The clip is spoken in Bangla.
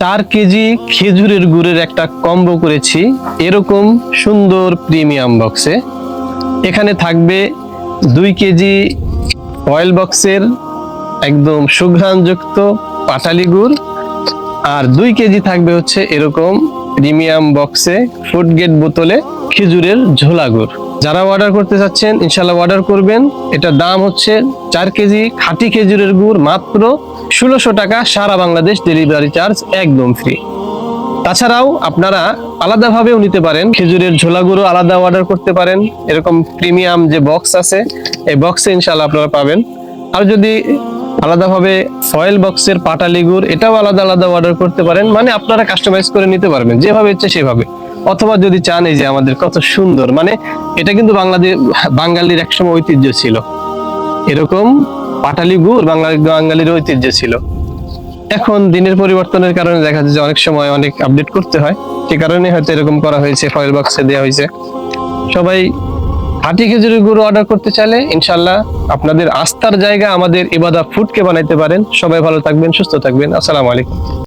চার কেজি খেজুরের গুড়ের একটা কম্বো করেছি। এরকম সুন্দর প্রিমিয়াম বক্সে। এখানে থাকবে দুই কেজি অয়েল বক্সের একদম সুঘ্রাণযুক্ত পাটালি গুড়। আর দুই কেজি থাকবে হচ্ছে এরকম প্রিমিয়াম বক্সে ফুড গেট বোতলে খেজুরের ঝোলা গুড়। যারা অর্ডার করতে চাচ্ছেন ইনশাল্লাহ অর্ডার করবেন। এটা দাম হচ্ছে চার কেজি খাঁটি খেজুরের গুড় মাত্র ষোলোশো টাকা সারা বাংলাদেশ ডেলিভারি চার্জ একদম ফ্রি তাছাড়াও আপনারা আলাদাভাবেও নিতে পারেন, খেজুরের ঝোলাগুলো আলাদা অর্ডার করতে পারেন, এরকম প্রিমিয়াম যে বক্স আছে, এই বক্সে ইনশাল্লাহ আপনারা পাবেন। আর যদি আলাদাভাবে ফয়েল বক্সের পাটালি গুড়, এটাও আলাদা আলাদা অর্ডার করতে পারেন মানে আপনারা কাস্টমাইজ করে নিতে পারবেন, যেভাবে ইচ্ছে সেভাবে। অথবা যদি চান এই যে আমাদের কত সুন্দর মানে এটা কিন্তু বাংলাদেশ, বাঙালির একসময় ঐতিহ্য ছিল। এরকম পাটালি গুড় বাংলা বাঙালির ঐতিহ্য ছিল। এখন দিনের পরিবর্তনের কারণে দেখা যায় যে অনেক সময় অনেক আপডেট করতে হয়। সে কারণে হয়তো এরকম করা হয়েছে ফয়েল বক্সে দেওয়া হয়েছে। সবাই হাটি খেজুরের গুড় অর্ডার করতে চাইলে ইনশাল্লাহ আপনাদের আস্থার জায়গা আমাদের এবাদা ফুডকে বানাইতে পারেন। সবাই ভালো থাকবেন, সুস্থ থাকবেন। আসসালামু আলাইকুম।